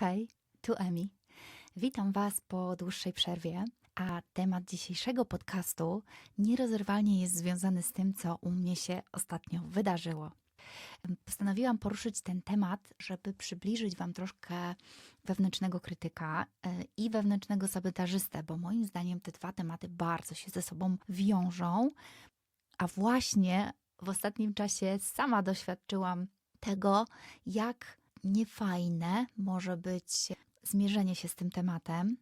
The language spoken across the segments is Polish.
Hej, tu Emi. Witam Was po dłuższej przerwie, a temat dzisiejszego podcastu nierozerwalnie jest związany z tym, co u mnie się ostatnio wydarzyło. Postanowiłam poruszyć ten temat, żeby przybliżyć Wam troszkę wewnętrznego krytyka e, i wewnętrznego sabotażystę, bo moim zdaniem te dwa tematy bardzo się ze sobą wiążą, a właśnie w ostatnim czasie sama doświadczyłam tego, jak niefajne może być zmierzenie się z tym tematem.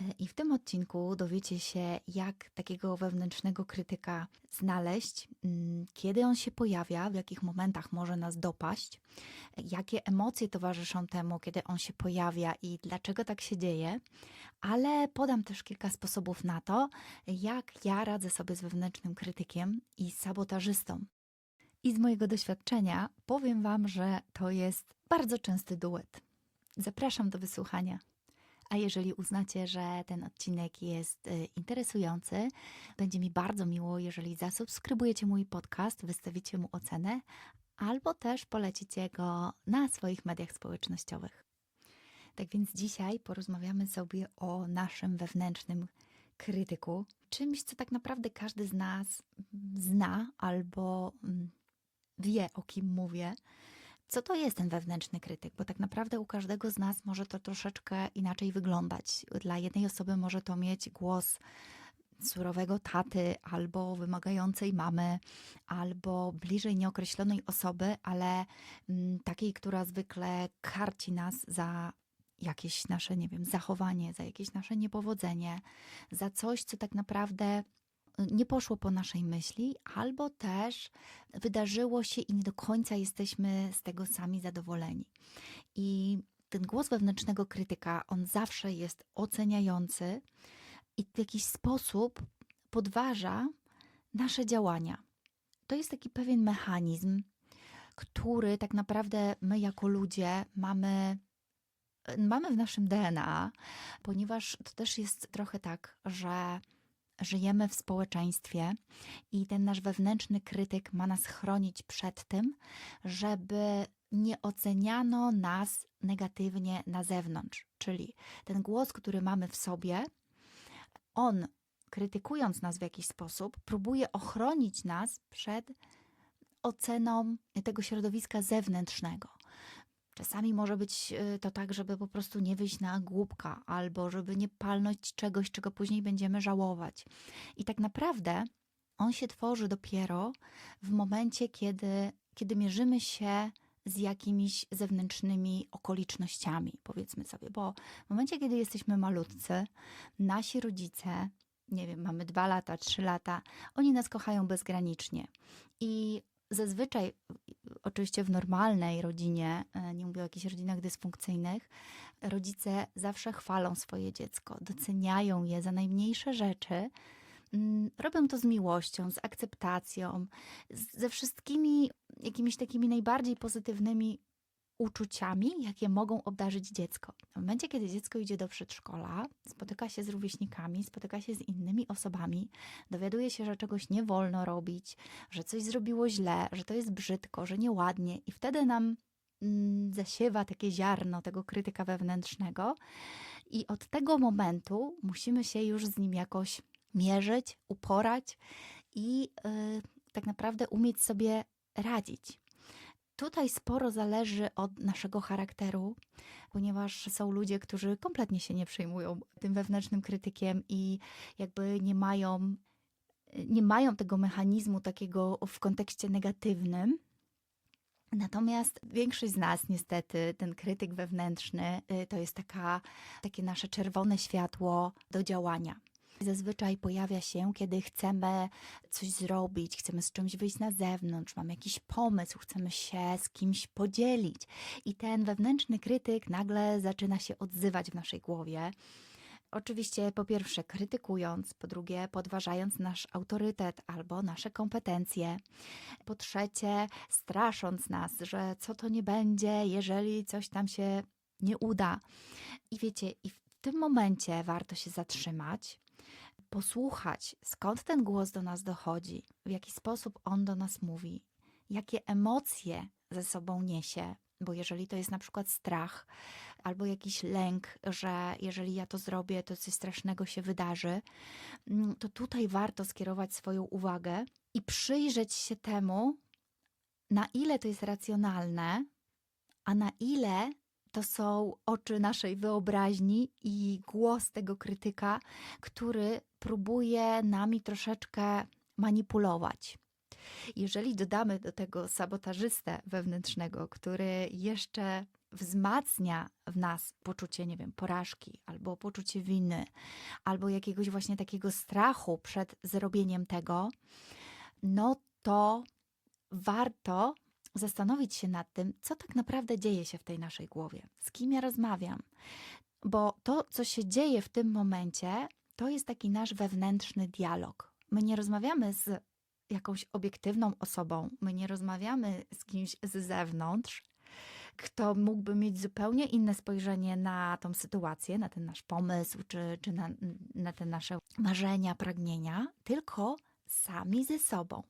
E, I w tym odcinku dowiecie się, jak takiego wewnętrznego krytyka znaleźć, mm, kiedy on się pojawia, w jakich momentach może nas dopaść, jakie emocje towarzyszą temu, kiedy on się pojawia i dlaczego tak się dzieje, ale podam też kilka sposobów na to, jak ja radzę sobie z wewnętrznym krytykiem i sabotażystą. I z mojego doświadczenia powiem Wam, że to jest bardzo częsty duet. Zapraszam do wysłuchania. A jeżeli uznacie, że ten odcinek jest y, interesujący, będzie mi bardzo miło, jeżeli zasubskrybujecie mój podcast, wystawicie mu ocenę, albo też polecicie go na swoich mediach społecznościowych. Tak więc dzisiaj porozmawiamy sobie o naszym wewnętrznym krytyku, czymś, co tak naprawdę każdy z nas zna albo mm, wie, o kim mówię. Co to jest ten wewnętrzny krytyk? Bo tak naprawdę u każdego z nas może to troszeczkę inaczej wyglądać. Dla jednej osoby może to mieć głos surowego taty, albo wymagającej mamy, albo bliżej nieokreślonej osoby, ale mm, takiej, która zwykle karci nas za jakieś nasze, nie wiem, zachowanie, za jakieś nasze niepowodzenie, za coś, co tak naprawdę nie poszło po naszej myśli, albo też wydarzyło się i nie do końca jesteśmy z tego sami zadowoleni. I ten głos wewnętrznego krytyka, on zawsze jest oceniający i w jakiś sposób podważa nasze działania. To jest taki pewien mechanizm, który tak naprawdę my jako ludzie mamy mamy w naszym DNA, ponieważ to też jest trochę tak, że żyjemy w społeczeństwie i ten nasz wewnętrzny krytyk ma nas chronić przed tym, żeby nie oceniano nas negatywnie na zewnątrz. Czyli ten głos, który mamy w sobie, on krytykując nas w jakiś sposób, próbuje ochronić nas przed oceną tego środowiska zewnętrznego. Czasami może być y, to tak, żeby po prostu nie wyjść na głupka, albo żeby nie palnąć czegoś, czego później będziemy żałować. I tak naprawdę on się tworzy dopiero w momencie, kiedy, kiedy mierzymy się z jakimiś zewnętrznymi okolicznościami, powiedzmy sobie, bo w momencie, kiedy jesteśmy malutcy, nasi rodzice, nie wiem, mamy dwa lata, trzy lata, oni nas kochają bezgranicznie. I zazwyczaj, oczywiście w normalnej rodzinie, e, nie mówię o jakichś rodzinach dysfunkcyjnych, rodzice zawsze chwalą swoje dziecko, doceniają je za najmniejsze rzeczy. Mm, robią to z miłością, z akceptacją, ze wszystkimi jakimiś takimi najbardziej pozytywnymi uczuciami, jakie mogą obdarzyć dziecko. W momencie, kiedy dziecko idzie do przedszkola, spotyka się z rówieśnikami, spotyka się z innymi osobami, dowiaduje się, że czegoś nie wolno robić, że coś zrobiło źle, że to jest brzydko, że nieładnie, i wtedy nam mm, zasiewa takie ziarno tego krytyka wewnętrznego, i od tego momentu musimy się już z nim jakoś mierzyć, uporać i yy, tak naprawdę umieć sobie radzić. Tutaj sporo zależy od naszego charakteru, ponieważ są ludzie, którzy kompletnie się nie przejmują tym wewnętrznym krytykiem i jakby nie mają, nie mają tego mechanizmu takiego w kontekście negatywnym. Natomiast większość z nas, niestety, ten krytyk wewnętrzny y, to jest taka, takie nasze czerwone światło do działania. Zazwyczaj pojawia się, kiedy chcemy coś zrobić, chcemy z czymś wyjść na zewnątrz, mamy jakiś pomysł, chcemy się z kimś podzielić. I ten wewnętrzny krytyk nagle zaczyna się odzywać w naszej głowie. Oczywiście, po pierwsze, krytykując, po drugie, podważając nasz autorytet albo nasze kompetencje, po trzecie, strasząc nas, że co to nie będzie, jeżeli coś tam się nie uda. I wiecie, i w tym momencie warto się zatrzymać, posłuchać, skąd ten głos do nas dochodzi, w jaki sposób on do nas mówi, jakie emocje ze sobą niesie, Bo jeżeli to jest na przykład strach albo jakiś lęk, że jeżeli ja to zrobię, to coś strasznego się wydarzy, mm, to tutaj warto skierować swoją uwagę i przyjrzeć się temu, na ile to jest racjonalne, a na ile to są oczy naszej wyobraźni i głos tego krytyka, który próbuje nami troszeczkę manipulować. Jeżeli dodamy do tego sabotażystę wewnętrznego, który jeszcze wzmacnia w nas poczucie, nie wiem, porażki, albo poczucie winy, albo jakiegoś właśnie takiego strachu przed zrobieniem tego, no to warto zastanowić się nad tym, co tak naprawdę dzieje się w tej naszej głowie, z kim ja rozmawiam. Bo to, co się dzieje w tym momencie, to jest taki nasz wewnętrzny dialog. My nie rozmawiamy z jakąś obiektywną osobą, my nie rozmawiamy z kimś z zewnątrz, kto mógłby mieć zupełnie inne spojrzenie na tą sytuację, na ten nasz pomysł, czy, czy na, na te nasze marzenia, pragnienia, tylko sami ze sobą.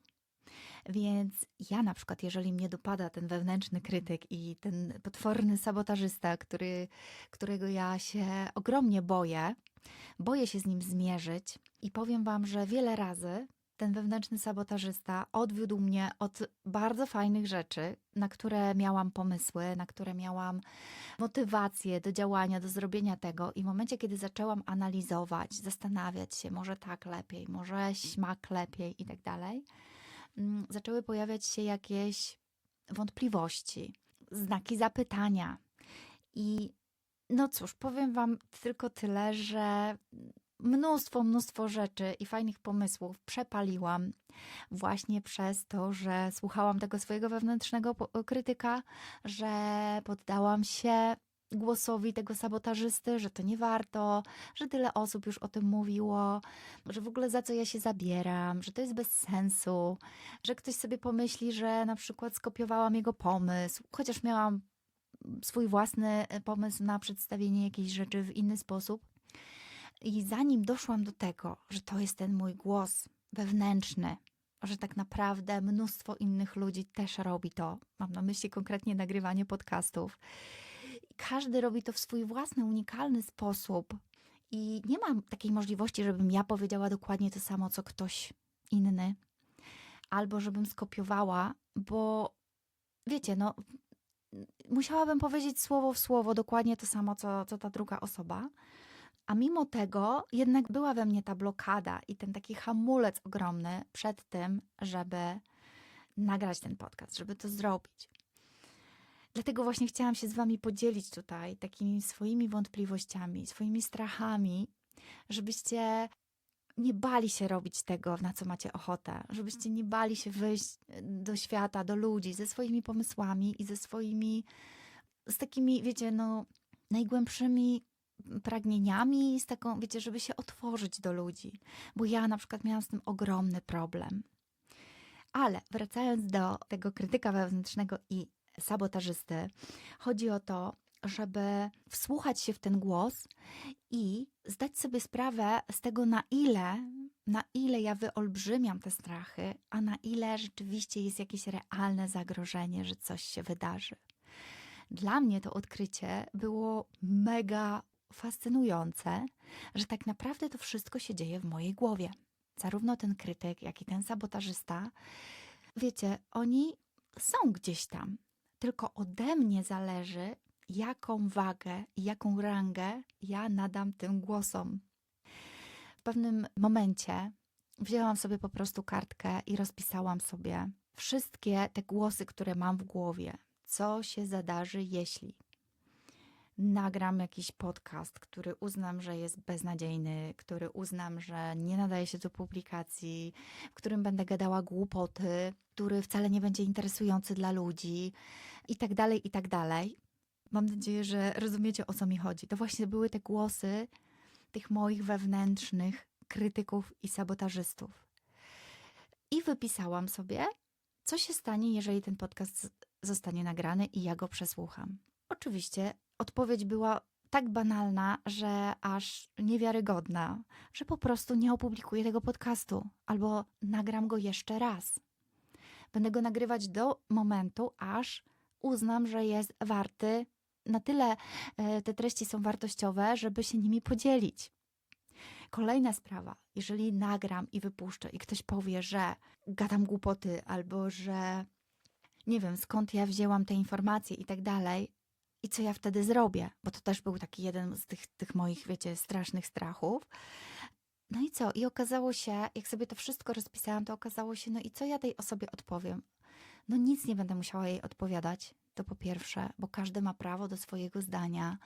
Więc ja na przykład, jeżeli mnie dopada ten wewnętrzny krytyk i ten potworny sabotażysta, który, którego ja się ogromnie boję, boję się z nim zmierzyć i powiem Wam, że wiele razy ten wewnętrzny sabotażysta odwiódł mnie od bardzo fajnych rzeczy, na które miałam pomysły, na które miałam motywację do działania, do zrobienia tego. I w momencie, kiedy zaczęłam analizować, zastanawiać się, może tak lepiej, może śmak lepiej i tak dalej, zaczęły pojawiać się jakieś wątpliwości, znaki zapytania. I no cóż, powiem Wam tylko tyle, że mnóstwo, mnóstwo rzeczy i fajnych pomysłów przepaliłam właśnie przez to, że słuchałam tego swojego wewnętrznego krytyka, że poddałam się głosowi tego sabotażysty, że to nie warto, że tyle osób już o tym mówiło, że w ogóle za co ja się zabieram, że to jest bez sensu, że ktoś sobie pomyśli, że na przykład skopiowałam jego pomysł, chociaż miałam swój własny pomysł na przedstawienie jakiejś rzeczy w inny sposób. I zanim doszłam do tego, że to jest ten mój głos wewnętrzny, że tak naprawdę mnóstwo innych ludzi też robi to, mam na myśli konkretnie nagrywanie podcastów, każdy robi to w swój własny, unikalny sposób. I nie mam takiej możliwości, żebym ja powiedziała dokładnie to samo, co ktoś inny, albo żebym skopiowała, bo wiecie, no, musiałabym powiedzieć słowo w słowo dokładnie to samo, co, co ta druga osoba. A mimo tego jednak była we mnie ta blokada i ten taki hamulec ogromny przed tym, żeby nagrać ten podcast, żeby to zrobić. Dlatego właśnie chciałam się z Wami podzielić tutaj takimi swoimi wątpliwościami, swoimi strachami, żebyście nie bali się robić tego, na co macie ochotę, żebyście nie bali się wyjść do świata, do ludzi ze swoimi pomysłami i ze swoimi, z takimi, wiecie, no, najgłębszymi pragnieniami, z taką, wiecie, żeby się otworzyć do ludzi. Bo ja na przykład miałam z tym ogromny problem. Ale wracając do tego krytyka wewnętrznego i sabotażysty, chodzi o to, żeby wsłuchać się w ten głos i zdać sobie sprawę z tego, na ile, na ile ja wyolbrzymiam te strachy, a na ile rzeczywiście jest jakieś realne zagrożenie, że coś się wydarzy. Dla mnie to odkrycie było mega fascynujące, że tak naprawdę to wszystko się dzieje w mojej głowie. Zarówno ten krytyk, jak i ten sabotażysta, wiecie, oni są gdzieś tam, tylko ode mnie zależy, jaką wagę i jaką rangę ja nadam tym głosom. W pewnym momencie wzięłam sobie po prostu kartkę i rozpisałam sobie wszystkie te głosy, które mam w głowie. Co się zadarzy, jeśli nagram jakiś podcast, który uznam, że jest beznadziejny, który uznam, że nie nadaje się do publikacji, w którym będę gadała głupoty, który wcale nie będzie interesujący dla ludzi i tak dalej, i tak dalej. Mam nadzieję, że rozumiecie o co mi chodzi. To właśnie były te głosy tych moich wewnętrznych krytyków i sabotażystów. I wypisałam sobie, co się stanie, jeżeli ten podcast zostanie nagrany i ja go przesłucham. Oczywiście odpowiedź była tak banalna, że aż niewiarygodna, że po prostu nie opublikuję tego podcastu albo nagram go jeszcze raz. Będę go nagrywać do momentu, aż uznam, że jest warty, na tyle e, te treści są wartościowe, żeby się nimi podzielić. Kolejna sprawa, jeżeli nagram i wypuszczę i ktoś powie, że gadam głupoty albo że nie wiem skąd ja wzięłam te informacje i tak dalej, i co ja wtedy zrobię, bo to też był taki jeden z tych, tych moich, wiecie, strasznych strachów. No i co? I okazało się, jak sobie to wszystko rozpisałam, to okazało się, no i co ja tej osobie odpowiem? No nic nie będę musiała jej odpowiadać. To po pierwsze, bo każdy ma prawo do swojego zdania.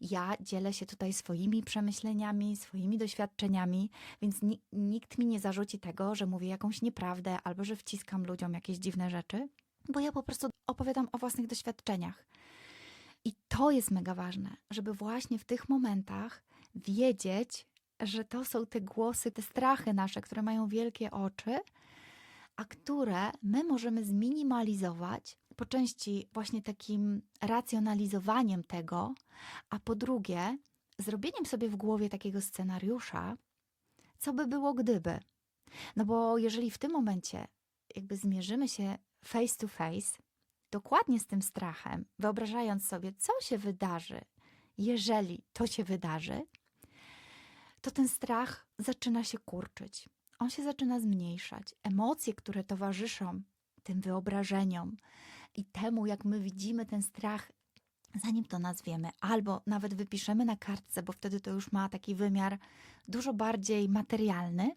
Ja dzielę się tutaj swoimi przemyśleniami, swoimi doświadczeniami, więc ni nikt mi nie zarzuci tego, że mówię jakąś nieprawdę albo że wciskam ludziom jakieś dziwne rzeczy, bo ja po prostu opowiadam o własnych doświadczeniach. I to jest mega ważne, żeby właśnie w tych momentach wiedzieć, że to są te głosy, te strachy nasze, które mają wielkie oczy, a które my możemy zminimalizować po części właśnie takim racjonalizowaniem tego, a po drugie zrobieniem sobie w głowie takiego scenariusza, co by było gdyby. No bo jeżeli w tym momencie jakby zmierzymy się face to face, dokładnie z tym strachem, wyobrażając sobie, co się wydarzy, jeżeli to się wydarzy, to ten strach zaczyna się kurczyć. On się zaczyna zmniejszać. Emocje, które towarzyszą tym wyobrażeniom i temu, jak my widzimy ten strach, zanim to nazwiemy, albo nawet wypiszemy na kartce, bo wtedy to już ma taki wymiar dużo bardziej materialny.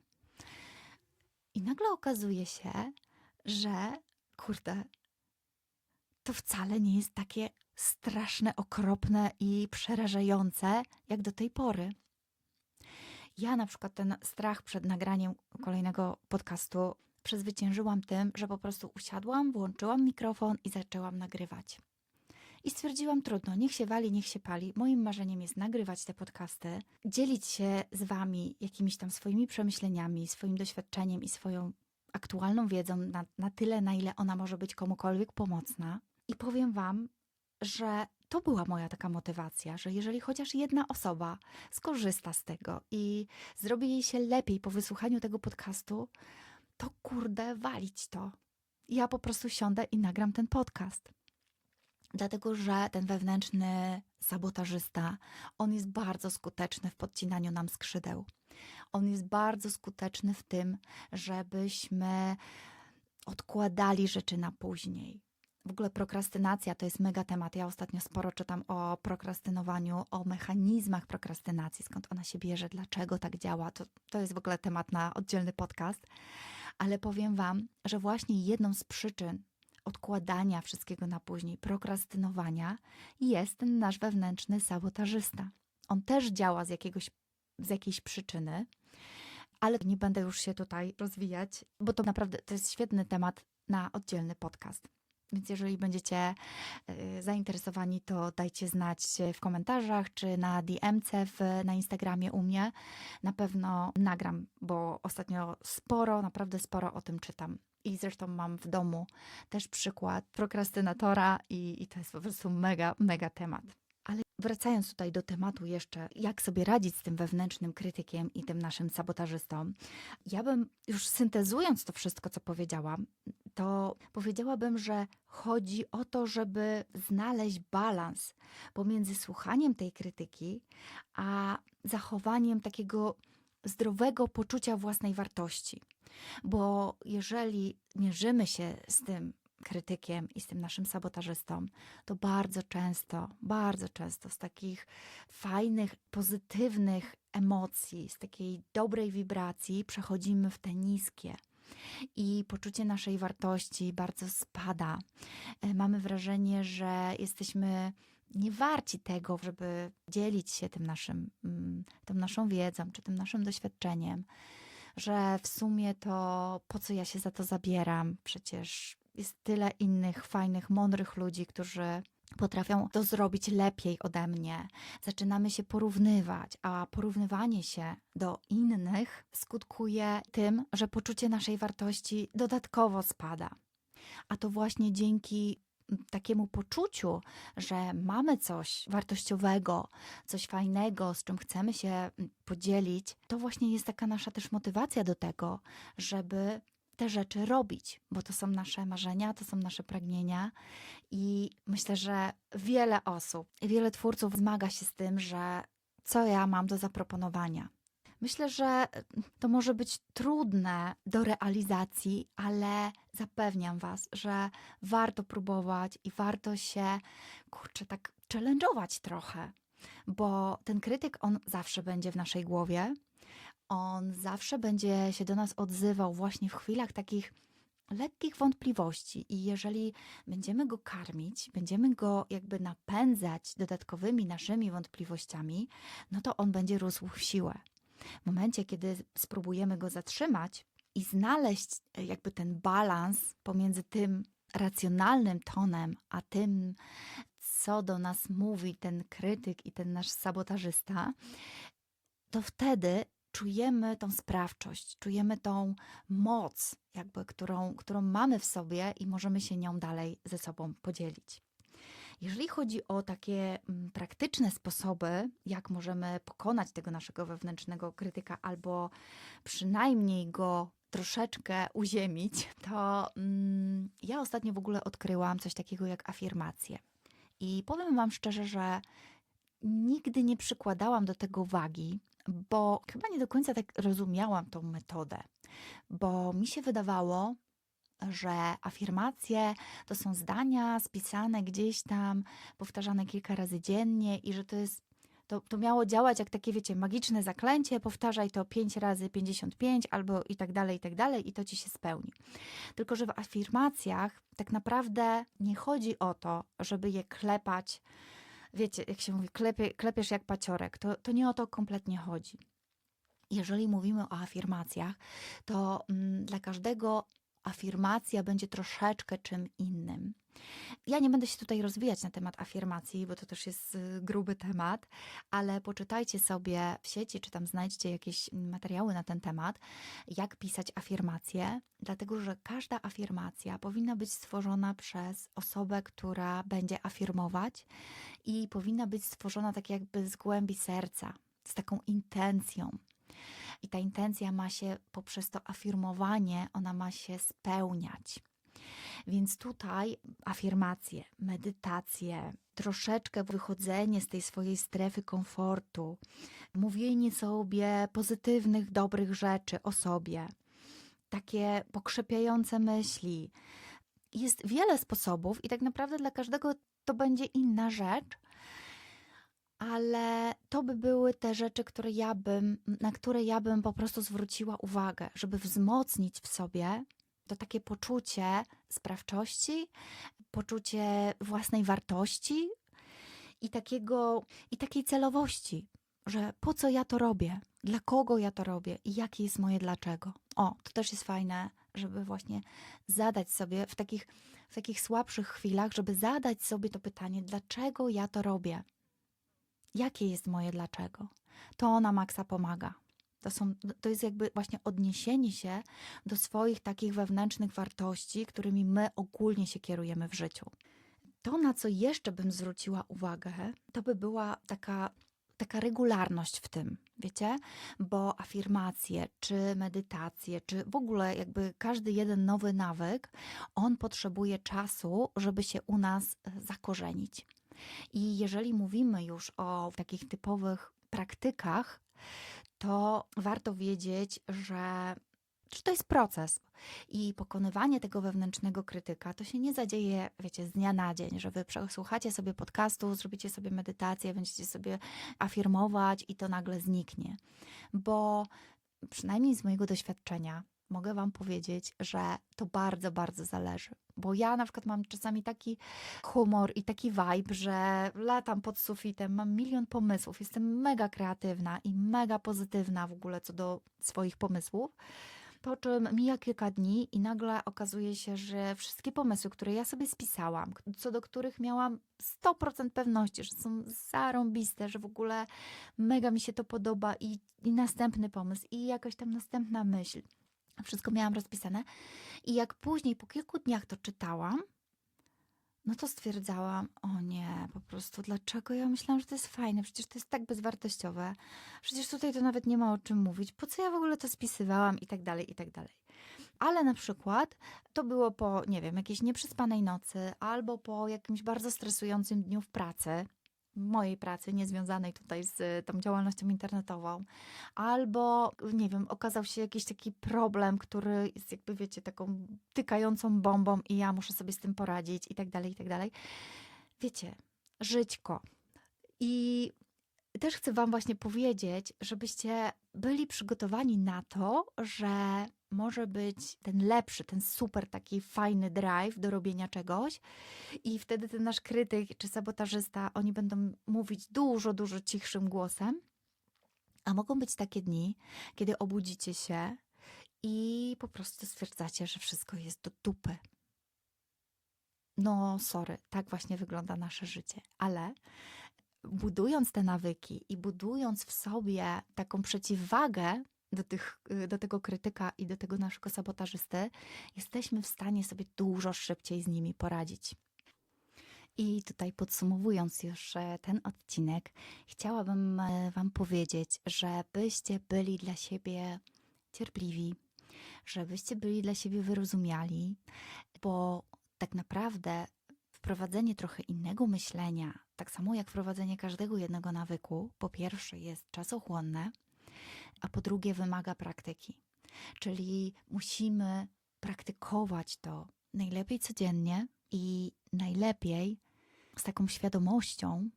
I nagle okazuje się, że kurde, to wcale nie jest takie straszne, okropne i przerażające jak do tej pory. Ja na przykład ten strach przed nagraniem kolejnego podcastu przezwyciężyłam tym, że po prostu usiadłam, włączyłam mikrofon i zaczęłam nagrywać. I stwierdziłam, trudno, niech się wali, niech się pali. Moim marzeniem jest nagrywać te podcasty, dzielić się z Wami jakimiś tam swoimi przemyśleniami, swoim doświadczeniem i swoją aktualną wiedzą na, na tyle, na ile ona może być komukolwiek pomocna. I powiem Wam, że to była moja taka motywacja, że jeżeli chociaż jedna osoba skorzysta z tego i zrobi jej się lepiej po wysłuchaniu tego podcastu, to kurde, walić to. Ja po prostu siądę i nagram ten podcast. Dlatego, że ten wewnętrzny sabotażysta, on jest bardzo skuteczny w podcinaniu nam skrzydeł. On jest bardzo skuteczny w tym, żebyśmy odkładali rzeczy na później. W ogóle prokrastynacja to jest mega temat. Ja ostatnio sporo czytam o prokrastynowaniu, o mechanizmach prokrastynacji, skąd ona się bierze, dlaczego tak działa. To, to jest w ogóle temat na oddzielny podcast. Ale powiem Wam, że właśnie jedną z przyczyn odkładania wszystkiego na później, prokrastynowania, jest ten nasz wewnętrzny sabotażysta. On też działa z, jakiegoś, z jakiejś przyczyny, ale nie będę już się tutaj rozwijać, bo to naprawdę to jest świetny temat na oddzielny podcast. Więc jeżeli będziecie y, zainteresowani, to dajcie znać w komentarzach czy na DMC w, na Instagramie u mnie. Na pewno nagram, bo ostatnio sporo, naprawdę sporo o tym czytam. I zresztą mam w domu też przykład prokrastynatora i, i to jest po prostu mega, mega temat. Ale wracając tutaj do tematu jeszcze, jak sobie radzić z tym wewnętrznym krytykiem i tym naszym sabotażystą, ja bym już syntezując to wszystko, co powiedziałam, to powiedziałabym, że chodzi o to, żeby znaleźć balans pomiędzy słuchaniem tej krytyki, a zachowaniem takiego zdrowego poczucia własnej wartości. Bo jeżeli mierzymy się z tym krytykiem i z tym naszym sabotażystą, to bardzo często, bardzo często z takich fajnych, pozytywnych emocji, z takiej dobrej wibracji przechodzimy w te niskie. I poczucie naszej wartości bardzo spada. E, mamy wrażenie, że jesteśmy nie warci tego, żeby dzielić się tym naszym, mm, tą naszą wiedzą czy tym naszym doświadczeniem, że w sumie to po co ja się za to zabieram? Przecież jest tyle innych fajnych, mądrych ludzi, którzy potrafią to zrobić lepiej ode mnie. Zaczynamy się porównywać, a porównywanie się do innych skutkuje tym, że poczucie naszej wartości dodatkowo spada. A to właśnie dzięki takiemu poczuciu, że mamy coś wartościowego, coś fajnego, z czym chcemy się podzielić, to właśnie jest taka nasza też motywacja do tego, żeby te rzeczy robić, bo to są nasze marzenia, to są nasze pragnienia i myślę, że wiele osób, wiele twórców zmaga się z tym, że co ja mam do zaproponowania. Myślę, że to może być trudne do realizacji, ale zapewniam Was, że warto próbować i warto się, kurczę, tak challenge'ować trochę, bo ten krytyk, on zawsze będzie w naszej głowie, on zawsze będzie się do nas odzywał właśnie w chwilach takich lekkich wątpliwości i jeżeli będziemy go karmić, będziemy go jakby napędzać dodatkowymi naszymi wątpliwościami, no to on będzie rósł w siłę. W momencie, kiedy spróbujemy go zatrzymać i znaleźć e, jakby ten balans pomiędzy tym racjonalnym tonem, a tym, co do nas mówi ten krytyk i ten nasz sabotażysta, to wtedy czujemy tą sprawczość, czujemy tą moc, jakby, którą, którą mamy w sobie i możemy się nią dalej ze sobą podzielić. Jeżeli chodzi o takie mm, praktyczne sposoby, jak możemy pokonać tego naszego wewnętrznego krytyka, albo przynajmniej go troszeczkę uziemić, to mm, ja ostatnio w ogóle odkryłam coś takiego jak afirmacje. I powiem Wam szczerze, że nigdy nie przykładałam do tego wagi, bo chyba nie do końca tak rozumiałam tą metodę, bo mi się wydawało, że afirmacje to są zdania spisane gdzieś tam, powtarzane kilka razy dziennie i że to jest to, to miało działać jak takie, wiecie, magiczne zaklęcie, powtarzaj to 5 razy 55 albo i tak dalej, i tak dalej, i to ci się spełni. Tylko, że w afirmacjach tak naprawdę nie chodzi o to, żeby je klepać, wiecie, jak się mówi, klepie, klepiesz jak paciorek, to, to nie o to kompletnie chodzi. Jeżeli mówimy o afirmacjach, to mm, dla każdego afirmacja będzie troszeczkę czym innym. Ja nie będę się tutaj rozwijać na temat afirmacji, bo to też jest y, gruby temat, ale poczytajcie sobie w sieci, czy tam znajdźcie jakieś materiały na ten temat, jak pisać afirmacje, dlatego że każda afirmacja powinna być stworzona przez osobę, która będzie afirmować i powinna być stworzona tak jakby z głębi serca, z taką intencją. I ta intencja ma się poprzez to afirmowanie, ona ma się spełniać. Więc tutaj afirmacje, medytacje, troszeczkę wychodzenie z tej swojej strefy komfortu, mówienie sobie pozytywnych, dobrych rzeczy o sobie, takie pokrzepiające myśli. Jest wiele sposobów, i tak naprawdę dla każdego to będzie inna rzecz, ale to by były te rzeczy, które ja bym, na które ja bym po prostu zwróciła uwagę, żeby wzmocnić w sobie to takie poczucie sprawczości, poczucie własnej wartości i, takiego, i takiej celowości, że po co ja to robię, dla kogo ja to robię i jakie jest moje dlaczego. O, to też jest fajne, żeby właśnie zadać sobie w takich, w takich słabszych chwilach, żeby zadać sobie to pytanie, dlaczego ja to robię. Jakie jest moje dlaczego? To na maksa pomaga. To, są, to jest jakby właśnie odniesienie się do swoich takich wewnętrznych wartości, którymi my ogólnie się kierujemy w życiu. To, na co jeszcze bym zwróciła uwagę, to by była taka, taka regularność w tym, wiecie? Bo afirmacje, czy medytacje, czy w ogóle jakby każdy jeden nowy nawyk, on potrzebuje czasu, żeby się u nas zakorzenić. I jeżeli mówimy już o takich typowych praktykach, to warto wiedzieć, że że to jest proces. I pokonywanie tego wewnętrznego krytyka to się nie zadzieje, wiecie, z dnia na dzień, że wy przesłuchacie sobie podcastu, zrobicie sobie medytację, będziecie sobie afirmować i to nagle zniknie. Bo przynajmniej z mojego doświadczenia mogę Wam powiedzieć, że to bardzo, bardzo zależy. Bo ja na przykład mam czasami taki humor i taki vibe, że latam pod sufitem, mam milion pomysłów, jestem mega kreatywna i mega pozytywna w ogóle co do swoich pomysłów. Po czym mija kilka dni i nagle okazuje się, że wszystkie pomysły, które ja sobie spisałam, co do których miałam 100% pewności, że są zarąbiste, że w ogóle mega mi się to podoba i, i następny pomysł i jakaś tam następna myśl wszystko miałam rozpisane. I jak później po kilku dniach to czytałam, no to stwierdzałam, o nie, po prostu dlaczego ja myślałam, że to jest fajne, przecież to jest tak bezwartościowe, przecież tutaj to nawet nie ma o czym mówić, po co ja w ogóle to spisywałam? I tak dalej, i tak dalej. ale na przykład to było po, nie wiem, jakiejś nieprzespanej nocy albo po jakimś bardzo stresującym dniu w pracy, mojej pracy, niezwiązanej tutaj z y, tą działalnością internetową, albo, nie wiem, okazał się jakiś taki problem, który jest jakby, wiecie, taką tykającą bombą i ja muszę sobie z tym poradzić i tak dalej, i tak dalej. Wiecie, żyćko. I też chcę Wam właśnie powiedzieć, żebyście byli przygotowani na to, że może być ten lepszy, ten super taki fajny drive do robienia czegoś i wtedy ten nasz krytyk czy sabotażysta, oni będą mówić dużo, dużo cichszym głosem, a mogą być takie dni, kiedy obudzicie się i po prostu stwierdzacie, że wszystko jest do dupy. No, sorry, tak właśnie wygląda nasze życie, ale budując te nawyki i budując w sobie taką przeciwwagę do, tych, do tego krytyka i do tego naszego sabotażysty, jesteśmy w stanie sobie dużo szybciej z nimi poradzić. I tutaj podsumowując już ten odcinek, chciałabym e, Wam powiedzieć, żebyście byli dla siebie cierpliwi, żebyście byli dla siebie wyrozumiali, bo tak naprawdę wprowadzenie trochę innego myślenia, tak samo jak wprowadzenie każdego jednego nawyku, po pierwsze jest czasochłonne, a po drugie wymaga praktyki. Czyli musimy praktykować to najlepiej codziennie i najlepiej z taką świadomością,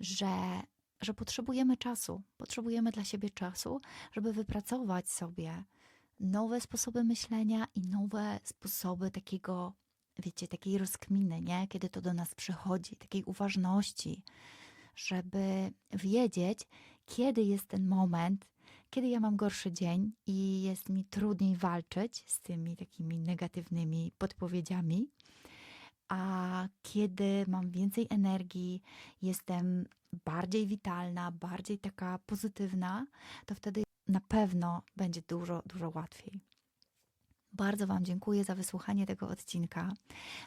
że, że potrzebujemy czasu. Potrzebujemy dla siebie czasu, żeby wypracować sobie nowe sposoby myślenia i nowe sposoby takiego wiecie, takiej rozkminy, nie? Kiedy to do nas przychodzi, takiej uważności, żeby wiedzieć, kiedy jest ten moment, kiedy ja mam gorszy dzień i jest mi trudniej walczyć z tymi takimi negatywnymi podpowiedziami, a kiedy mam więcej energii, jestem bardziej witalna, bardziej taka pozytywna, to wtedy na pewno będzie dużo, dużo łatwiej. Bardzo Wam dziękuję za wysłuchanie tego odcinka.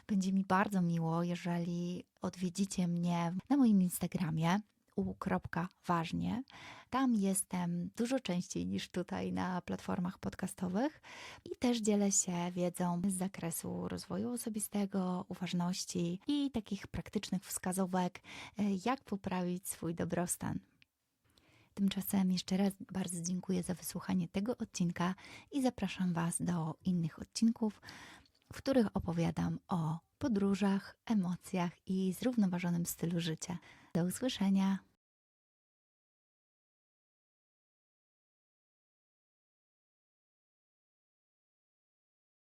Będzie mi bardzo miło, jeżeli odwiedzicie mnie na moim Instagramie u.ważnie. Tam jestem dużo częściej niż tutaj na platformach podcastowych i też dzielę się wiedzą z zakresu rozwoju osobistego, uważności i takich praktycznych wskazówek, e, jak poprawić swój dobrostan. Tymczasem jeszcze raz bardzo dziękuję za wysłuchanie tego odcinka i zapraszam Was do innych odcinków, w których opowiadam o podróżach, emocjach i zrównoważonym stylu życia. Do usłyszenia!